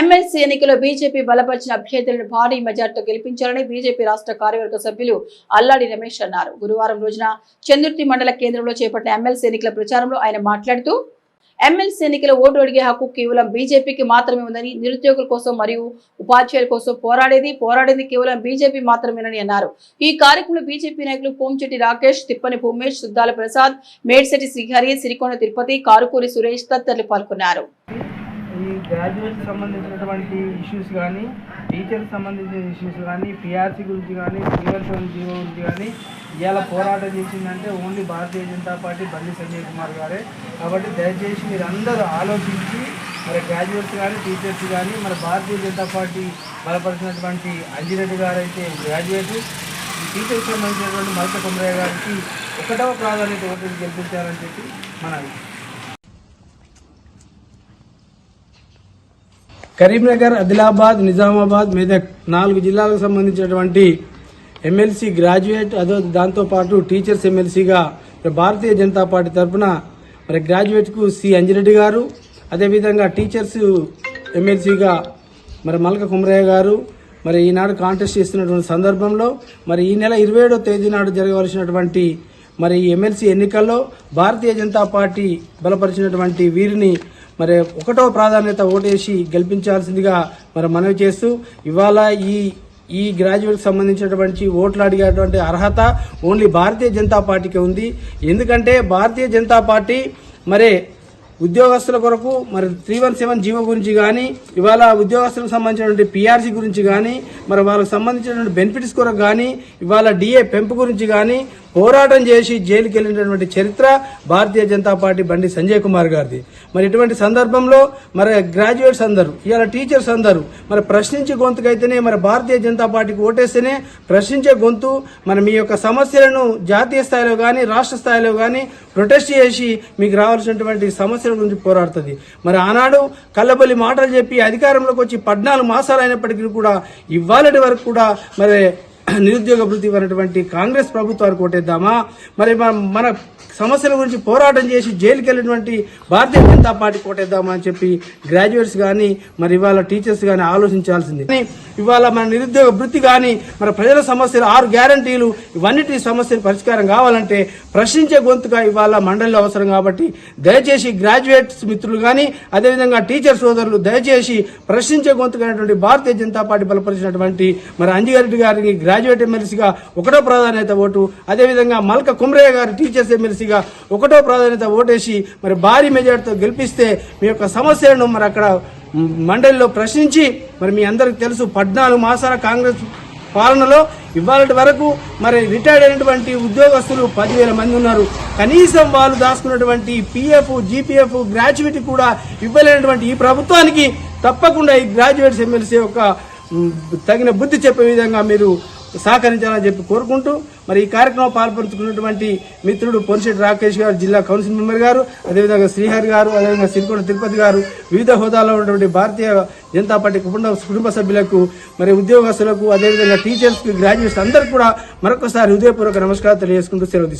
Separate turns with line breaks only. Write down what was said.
MLC ఎన్నికలో BJP బలపరిచిన అభ్యర్థులను భారీ మెజార్టీతో గెలిపించాలని బీజేపీ రాష్ట్ర కార్యవర్గ సభ్యులు అల్లాడి రమేష్ అన్నారు. గురువారం రోజున చంద్రుర్తి మండల కేంద్రంలో చేపట్టిన ఎమ్మెల్సీ ఎన్నికల ప్రచారంలో ఆయన మాట్లాడుతూ ఎమ్మెల్సీ ఎన్నికల ఓటు అడిగే హక్కు కేవలం బీజేపీకి మాత్రమే ఉందని నిరుద్యోగుల కోసం మరియు ఉపాధ్యాయుల కోసం పోరాడేది పోరాడేది కేవలం బీజేపీ మాత్రమేనని అన్నారు. ఈ కార్యక్రమంలో బీజేపీ నాయకులు పోంచెట్టి రాకేష్ తిప్పని భూమేష్ సుద్దాల ప్రసాద్ మేడ్శెట్టి శ్రీహరి సిరికొండ తిరుపతి కారుకూరి సురేష్ తదితరులు పాల్గొన్నారు.
ఈ గ్రాడ్యుయేట్ సంబంధించినటువంటి ఇష్యూస్ కానీ టీచర్ సంబంధించిన ఇష్యూస్ కానీ పిఆర్సీ గురించి కానీ త్రీవన్ జీవో గురించి కానీ ఇవాళ పోరాటం చేసిందంటే ఓన్లీ భారతీయ జనతా పార్టీ బండి సంజయ్ కుమార్ గారే. కాబట్టి దయచేసి మీరందరూ ఆలోచించి మరి గ్రాడ్యుయేట్స్ కానీ టీచర్స్ కానీ మన భారతీయ జనతా పార్టీ బలపరిచినటువంటి అంజిరెడ్డి గారు అయితే గ్రాడ్యుయేట్ ఈ టీచర్స్ సంబంధించినటువంటి మల్క కుమరయ్య గారికి ఒకటవ ప్రాధాన్యత ఓటు గెలిపించాలని చెప్పి మన కరీంనగర్ ఆదిలాబాద్ నిజామాబాద్ మెదక్ నాలుగు జిల్లాలకు సంబంధించినటువంటి ఎమ్మెల్సీ గ్రాడ్యుయేట్ అదో దాంతోపాటు టీచర్స్ ఎమ్మెల్సీగా భారతీయ జనతా పార్టీ తరఫున మరి గ్రాడ్యుయేట్కు సి. అంజిరెడ్డి గారు అదేవిధంగా టీచర్స్ ఎమ్మెల్సీగా మరి మల్క కుమరయ్య గారు మరి ఈనాడు కాంటెస్ట్ చేస్తున్నటువంటి సందర్భంలో మరి ఈ నెల ఇరవై ఏడో తేదీ నాడు జరగవలసినటువంటి మరి ఈ ఎమ్మెల్సీ ఎన్నికల్లో భారతీయ జనతా పార్టీ బలపరిచినటువంటి వీరిని మరి ఒకటో ప్రాధాన్యత ఓటేసి గెలిపించాల్సిందిగా మరి మనవి చేస్తూ ఇవాళ ఈ ఈ గ్రాడ్యుయేట్కి సంబంధించినటువంటి ఓట్లు అడిగేటువంటి అర్హత ఓన్లీ భారతీయ జనతా పార్టీకి ఉంది. ఎందుకంటే భారతీయ జనతా పార్టీ మరి ఉద్యోగస్తుల కొరకు మరి త్రీ వన్ సెవెన్ జీవో గురించి కానీ ఇవాళ ఉద్యోగస్తులకు సంబంధించినటువంటి పీఆర్సీ గురించి కానీ మరి వాళ్ళకు సంబంధించినటువంటి బెనిఫిట్స్ కొరకు కానీ ఇవాళ డిఏ పెంపు గురించి కానీ పోరాటం చేసి జైలుకి వెళ్ళినటువంటి చరిత్ర భారతీయ జనతా పార్టీ బండి సంజయ్ కుమార్ గారిది. మరి ఇటువంటి సందర్భంలో మరి గ్రాడ్యుయేట్స్ అందరూ ఇవాళ టీచర్స్ అందరూ మరి ప్రశ్నించే గొంతుకైతేనే మరి భారతీయ జనతా పార్టీకి ఓటేస్తేనే ప్రశ్నించే గొంతు మన మీ యొక్క సమస్యలను జాతీయ స్థాయిలో కానీ రాష్ట్ర స్థాయిలో కానీ ప్రొటెస్ట్ చేసి మీకు రావాల్సినటువంటి సమస్యల గురించి పోరాడుతుంది. మరి ఆనాడు కళ్ళబొల్లి మాటలు చెప్పి అధికారంలోకి వచ్చి పద్నాలుగు మాసాలు అయినప్పటికీ కూడా ఇవ్వాలటి వరకు కూడా మరి నిరుద్యోగ వృత్తి అనేటువంటి కాంగ్రెస్ ప్రభుత్వానికి ఓటేద్దామా మరి మన- మన సమస్యల గురించి పోరాటం చేసి జైలుకి వెళ్ళినటువంటి భారతీయ జనతా పార్టీ కోటేద్దామా అని చెప్పి గ్రాడ్యుయేట్స్ కానీ మరి ఇవాళ టీచర్స్ కానీ ఆలోచించాల్సింది. ఇవాళ మన నిరుద్యోగ వృత్తి కానీ మన ప్రజల సమస్యలు ఆరు గ్యారంటీలు ఇవన్నిటి సమస్యలు పరిష్కారం కావాలంటే ప్రశ్నించే గొంతుగా ఇవాళ మండలిలో అవసరం కాబట్టి దయచేసి గ్రాడ్యుయేట్స్ మిత్రులు కానీ అదేవిధంగా టీచర్ సోదరులు దయచేసి ప్రశ్నించే గొంతుకైనటువంటి భారతీయ జనతా పార్టీ బలపరిచినటువంటి మరి అంజిగారెడ్డి గారికి గ్రాడ్యుయేట్ ఎమ్మెల్సీగా ఒకటో ప్రాధాన్యత ఓటు అదేవిధంగా మల్క కుమ్రయ్య గారు టీచర్స్ ఎమ్మెల్సీగా ఒకటో ప్రాధాన్యత ఓటేసి మరి భారీ మెజార్టీతో గెలిపిస్తే మీ యొక్క సమస్యలను మరి అక్కడ మండలిలో ప్రశ్నించి మరి మీ అందరికి తెలుసు పద్నాలుగు మాసాల కాంగ్రెస్ పాలనలో ఇవాళ వరకు మరి రిటైర్డ్ అయినటువంటి ఉద్యోగస్తులు పదివేల మంది ఉన్నారు. కనీసం వాళ్ళు దాచుకున్నటువంటి పిఎఫ్ జీపీఎఫ్ గ్రాడ్యుయేట్ కూడా ఇవ్వలేనటువంటి ఈ ప్రభుత్వానికి తప్పకుండా ఈ గ్రాడ్యుయేట్స్ ఎమ్మెల్సీ యొక్క తగిన బుద్ధి చెప్పే విధంగా మీరు సహకరించాలని చెప్పి కోరుకుంటూ మరి ఈ కార్యక్రమం పాల్పంచుకున్నటువంటి మిత్రుడు పొన్షెట్టి రాకేష్ గారు జిల్లా కౌన్సిల్ మెంబర్ గారు అదేవిధంగా శ్రీహరి గారు అదేవిధంగా సిరికొండ తిరుపతి గారు వివిధ హోదాలో ఉన్నటువంటి భారతీయ జనతా పార్టీ కుటుంబ కుటుంబ సభ్యులకు మరి ఉద్యోగస్తులకు అదేవిధంగా టీచర్స్కి గ్రాడ్యుయేట్స్ అందరికీ కూడా మరొకసారి హృదయపూర్వక నమస్కారం తెలియజేసుకుంటూ సెలవు